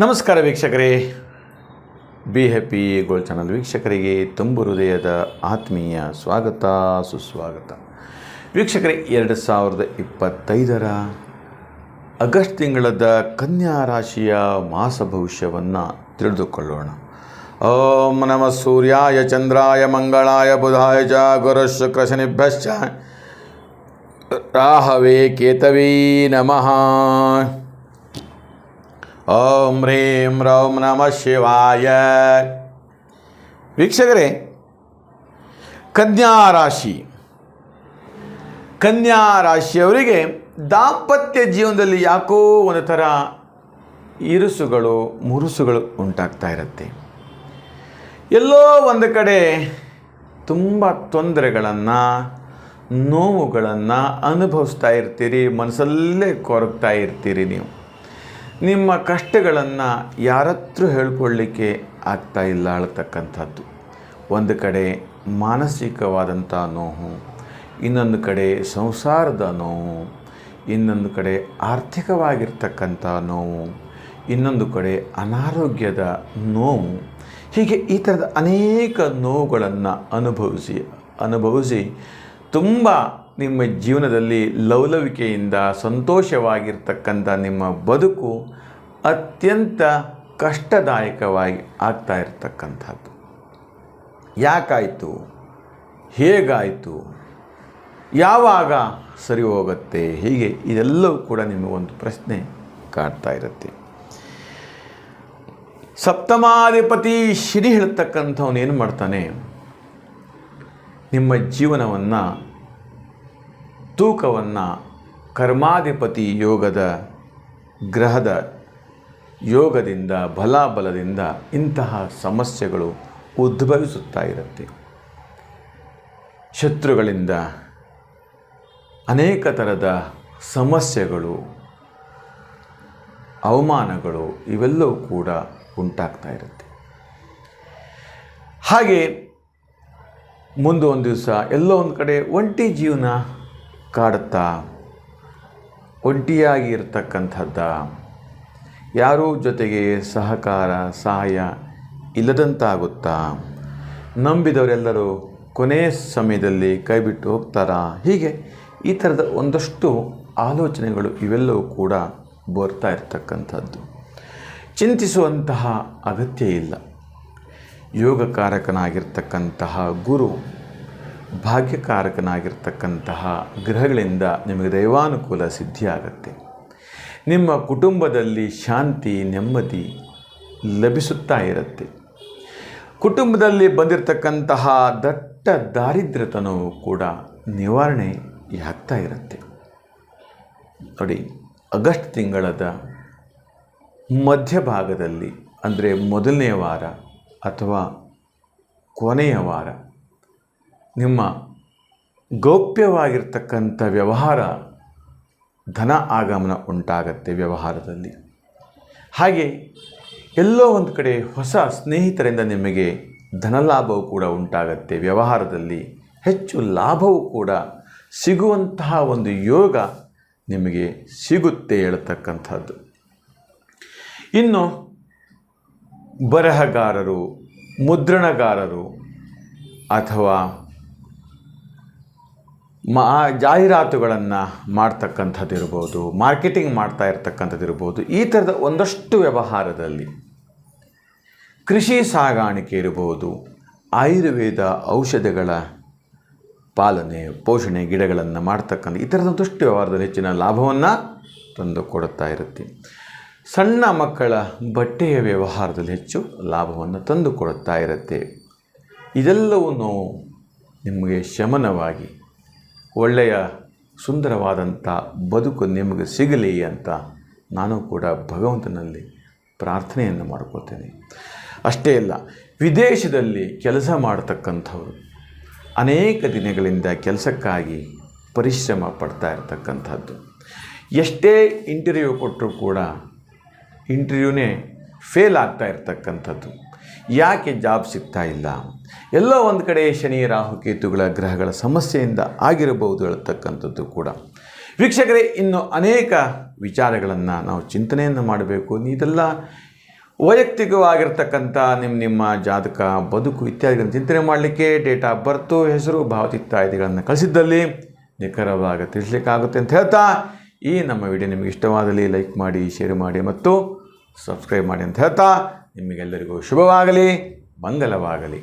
ನಮಸ್ಕಾರ ವೀಕ್ಷಕರೇ. Be happy gold channel ವೀಕ್ಷಕರಿಗೆ ತುಂಬು ಹೃದಯದ ಆತ್ಮೀಯ ಸ್ವಾಗತ, ಸುಸ್ವಾಗತ. ವೀಕ್ಷಕರೇ, ಎರಡು ಸಾವಿರದ ಇಪ್ಪತ್ತೈದರ ಆಗಸ್ಟ್ ತಿಂಗಳದ ಕನ್ಯಾ ರಾಶಿಯ ಮಾಸ ಭವಿಷ್ಯವನ್ನು ತಿಳಿದುಕೊಳ್ಳೋಣ. ಓಂ ನಮ ಸೂರ್ಯಾಯ, ಚಂದ್ರಾಯ, ಮಂಗಳಾಯ, ಬುಧಾಯ ಚ, ಗುರು ಶುಕ್ರ ಶನಿಭ್ಯಶ್ಚ. ರಾಹವೇ ಕೇತವೇ ನಮಃ. ಓಂ ಹ್ರೀಂ ರೋಂ ನಮಃ ಶಿವಾಯ. ವೀಕ್ಷಕರೇ, ಕನ್ಯಾ ರಾಶಿ. ಕನ್ಯಾ ರಾಶಿಯವರಿಗೆ ದಾಂಪತ್ಯ ಜೀವನದಲ್ಲಿ ಯಾಕೋ ಒಂದು ಥರ ಇರುಸುಗಳು, ಮುರುಸುಗಳು ಉಂಟಾಗ್ತಾ ಇರುತ್ತೆ. ಎಲ್ಲೋ ಒಂದು ಕಡೆ ತುಂಬ ತೊಂದರೆಗಳನ್ನು, ನೋವುಗಳನ್ನು ಅನುಭವಿಸ್ತಾ ಇರ್ತೀರಿ, ಮನಸ್ಸಲ್ಲೇ ಕೊರಗ್ತಾ ಇರ್ತೀರಿ ನೀವು. ನಿಮ್ಮ ಕಷ್ಟಗಳನ್ನು ಯಾರತ್ರ ಹೇಳ್ಕೊಳ್ಳಿಕ್ಕೆ ಆಗ್ತಾ ಇಲ್ಲ ಅಳ್ತಕ್ಕಂಥದ್ದು ಒಂದು ಕಡೆ ಮಾನಸಿಕವಾದಂಥ ನೋವು, ಇನ್ನೊಂದು ಕಡೆ ಸಂಸಾರದ ನೋವು, ಇನ್ನೊಂದು ಕಡೆ ಆರ್ಥಿಕವಾಗಿರ್ತಕ್ಕಂಥ ನೋವು, ಇನ್ನೊಂದು ಕಡೆ ಅನಾರೋಗ್ಯದ ನೋವು. ಹೀಗೆ ಈ ಥರದ ಅನೇಕ ನೋವುಗಳನ್ನು ಅನುಭವಿಸಿ ಅನುಭವಿಸಿ ತುಂಬ ನಿಮ್ಮ ಜೀವನದಲ್ಲಿ ಲವಲವಿಕೆಯಿಂದ ಸಂತೋಷವಾಗಿರ್ತಕ್ಕಂಥ ನಿಮ್ಮ ಬದುಕು ಅತ್ಯಂತ ಕಷ್ಟದಾಯಕವಾಗಿ ಆಗ್ತಾ ಇರತಕ್ಕಂಥದ್ದು. ಯಾಕಾಯಿತು? ಹೇಗಾಯಿತು? ಯಾವಾಗ ಸರಿ ಹೋಗುತ್ತೆ? ಹೀಗೆ ಇದೆಲ್ಲವೂ ಕೂಡ ನಿಮಗೊಂದು ಪ್ರಶ್ನೆ ಕಾಡ್ತಾ ಇರುತ್ತೆ. ಸಪ್ತಮಾಧಿಪತಿ ಶ್ರೀ ಹೇಳ್ತಕ್ಕಂಥವನು ಏನು ಮಾಡ್ತಾನೆ? ನಿಮ್ಮ ಜೀವನವನ್ನು ತೂಕವನ್ನು ಕರ್ಮಾಧಿಪತಿ ಯೋಗದ ಗ್ರಹದ ಯೋಗದಿಂದ, ಬಲಾಬಲದಿಂದ ಇಂತಹ ಸಮಸ್ಯೆಗಳು ಉದ್ಭವಿಸುತ್ತಾ ಇರುತ್ತೆ. ಶತ್ರುಗಳಿಂದ ಅನೇಕ ಥರದ ಸಮಸ್ಯೆಗಳು, ಅವಮಾನಗಳು ಇವೆಲ್ಲವೂ ಕೂಡ ಉಂಟಾಗ್ತಾ ಇರುತ್ತೆ. ಹಾಗೆ ಮುಂದೆ ಒಂದು ದಿವಸ ಎಲ್ಲೋ ಒಂದು ಕಡೆ ಒಂಟಿ ಜೀವನ ಕಾಡುತ್ತಾ ಒಂಟಿಯಾಗಿ ಇರತಕ್ಕಂಥದ್ದ ಯಾರೂ ಜೊತೆಗೆ ಸಹಕಾರ, ಸಹಾಯ ಇಲ್ಲದಂತಾಗುತ್ತಾ. ನಂಬಿದವರೆಲ್ಲರೂ ಕೊನೆಯ ಸಮಯದಲ್ಲಿ ಕೈಬಿಟ್ಟು ಹೋಗ್ತಾರಾ? ಹೀಗೆ ಈ ಥರದ ಒಂದಷ್ಟು ಆಲೋಚನೆಗಳು ಇವೆಲ್ಲವೂ ಕೂಡ ಬರ್ತಾ ಇರತಕ್ಕಂಥದ್ದು. ಚಿಂತಿಸುವಂತಹ ಅಗತ್ಯ ಇಲ್ಲ. ಯೋಗಕಾರಕನಾಗಿರ್ತಕ್ಕಂತಹ ಗುರು ಭಾಗ್ಯಕಾರಕನಾಗಿರ್ತಕ್ಕಂತಹ ಗ್ರಹಗಳಿಂದ ನಿಮಗೆ ದೈವಾನುಕೂಲ ಸಿದ್ಧಿಯಾಗತ್ತೆ. ನಿಮ್ಮ ಕುಟುಂಬದಲ್ಲಿ ಶಾಂತಿ, ನೆಮ್ಮದಿ ಲಭಿಸುತ್ತಾ ಇರುತ್ತೆ. ಕುಟುಂಬದಲ್ಲಿ ಬಂದಿರತಕ್ಕಂತಹ ದಟ್ಟ ದಾರಿದ್ರ್ಯತನವು ಕೂಡ ನಿವಾರಣೆ ಆಗ್ತಾ ಇರುತ್ತೆ. ನೋಡಿ, ಆಗಸ್ಟ್ ತಿಂಗಳದ ಮಧ್ಯಭಾಗದಲ್ಲಿ, ಅಂದರೆ ಮೊದಲನೇ ವಾರ ಅಥವಾ ಕೊನೆಯ ವಾರ ನಿಮ್ಮ ಗೌಪ್ಯವಾಗಿರ್ತಕ್ಕಂಥ ವ್ಯವಹಾರ ಧನ ಆಗಮನ ಉಂಟಾಗತ್ತೆ ವ್ಯವಹಾರದಲ್ಲಿ. ಹಾಗೆ ಎಲ್ಲೋ ಒಂದು ಕಡೆ ಹೊಸ ಸ್ನೇಹಿತರಿಂದ ನಿಮಗೆ ಧನಲಾಭವು ಕೂಡ ಉಂಟಾಗತ್ತೆ. ವ್ಯವಹಾರದಲ್ಲಿ ಹೆಚ್ಚು ಲಾಭವೂ ಕೂಡ ಸಿಗುವಂತಹ ಒಂದು ಯೋಗ ನಿಮಗೆ ಸಿಗುತ್ತೆ ಹೇಳ್ತಕ್ಕಂಥದ್ದು. ಇನ್ನು ಬರಹಗಾರರು, ಮುದ್ರಣಗಾರರು ಅಥವಾ ಮಾ, ಜಾಹೀರಾತುಗಳನ್ನು ಮಾಡ್ತಕ್ಕಂಥದ್ದಿರ್ಬೋದು ಮಾರ್ಕೆಟಿಂಗ್ ಮಾಡ್ತಾ ಇರ್ತಕ್ಕಂಥದ್ದಿರ್ಬೋದು ಈ ಥರದ ಒಂದಷ್ಟು ವ್ಯವಹಾರದಲ್ಲಿ ಕೃಷಿ ಸಾಗಾಣಿಕೆ ಇರ್ಬೋದು, ಆಯುರ್ವೇದ ಔಷಧಗಳ ಪಾಲನೆ, ಪೋಷಣೆ ಗಿಡಗಳನ್ನು ಮಾಡ್ತಕ್ಕಂಥ ಈ ಥರದ ಒಂದಷ್ಟು ವ್ಯವಹಾರದಲ್ಲಿ ಹೆಚ್ಚಿನ ಲಾಭವನ್ನು ತಂದು ಕೊಡುತ್ತಾ ಇರುತ್ತೆ. ಸಣ್ಣ ಮಕ್ಕಳ ಬಟ್ಟೆಯ ವ್ಯವಹಾರದಲ್ಲಿ ಹೆಚ್ಚು ಲಾಭವನ್ನು ತಂದು ಕೊಡುತ್ತಾ ಇರುತ್ತೆ. ಇದೆಲ್ಲವೂ ನಿಮಗೆ ಶಮನವಾಗಿ ಒಳ್ಳೆಯ, ಸುಂದರವಾದಂಥ ಬದುಕು ನಿಮಗೆ ಸಿಗಲಿ ಅಂತ ನಾನು ಕೂಡ ಭಗವಂತನಲ್ಲಿ ಪ್ರಾರ್ಥನೆಯನ್ನು ಮಾಡ್ಕೋತೇನೆ ಅಷ್ಟೇ ಅಲ್ಲ, ವಿದೇಶದಲ್ಲಿ ಕೆಲಸ ಮಾಡ್ತಕ್ಕಂಥವರು ಅನೇಕ ದಿನಗಳಿಂದ ಕೆಲಸಕ್ಕಾಗಿ ಪರಿಶ್ರಮ ಪಡ್ತಾ ಇರತಕ್ಕಂಥದ್ದು. ಎಷ್ಟೇ ಇಂಟರ್ವ್ಯೂ ಕೊಟ್ಟರೂ ಕೂಡ ಇಂಟರ್ವ್ಯೂನೇ ಫೇಲ್ ಆಗ್ತಾ ಇರ್ತಕ್ಕಂಥದ್ದು. ಯಾಕೆ ಜಾಬ್ ಸಿಗ್ತಾ ಇಲ್ಲ? ಎಲ್ಲೋ ಒಂದು ಕಡೆ ಶನಿ ರಾಹುಕೇತುಗಳ ಗ್ರಹಗಳ ಸಮಸ್ಯೆಯಿಂದ ಆಗಿರಬಹುದು ಹೇಳ್ತಕ್ಕಂಥದ್ದು ಕೂಡ. ವೀಕ್ಷಕರೇ, ಇನ್ನು ಅನೇಕ ವಿಚಾರಗಳನ್ನು ನಾವು ಚಿಂತನೆಯನ್ನು ಮಾಡಬೇಕು. ಇದೆಲ್ಲ ವೈಯಕ್ತಿಕವಾಗಿರ್ತಕ್ಕಂಥ ನಿಮ್ಮ ನಿಮ್ಮ ಜಾತಕ, ಬದುಕು ಇತ್ಯಾದಿಗಳನ್ನು ಚಿಂತನೆ ಮಾಡಲಿಕ್ಕೆ ಡೇಟ್ ಆಫ್ ಬರ್ತು, ಹೆಸರು ಭಾವತಿ ಇತ್ಯಾದಿಗಳನ್ನು ಕಳಿಸಿದ್ದಲ್ಲಿ ನಿಖರವಾಗಿ ತಿಳಿಸ್ಲಿಕ್ಕಾಗುತ್ತೆ ಅಂತ ಹೇಳ್ತಾ ಈ ನಮ್ಮ ವಿಡಿಯೋ ನಿಮಗೆ ಇಷ್ಟವಾದಲ್ಲಿ ಲೈಕ್ ಮಾಡಿ, ಶೇರ್ ಮಾಡಿ ಮತ್ತು ಸಬ್ಸ್ಕ್ರೈಬ್ ಮಾಡಿ ಅಂತ ಹೇಳ್ತಾ ನಿಮಗೆಲ್ಲರಿಗೂ ಶುಭವಾಗಲಿ ಮಂಗಲವಾಗಲಿ.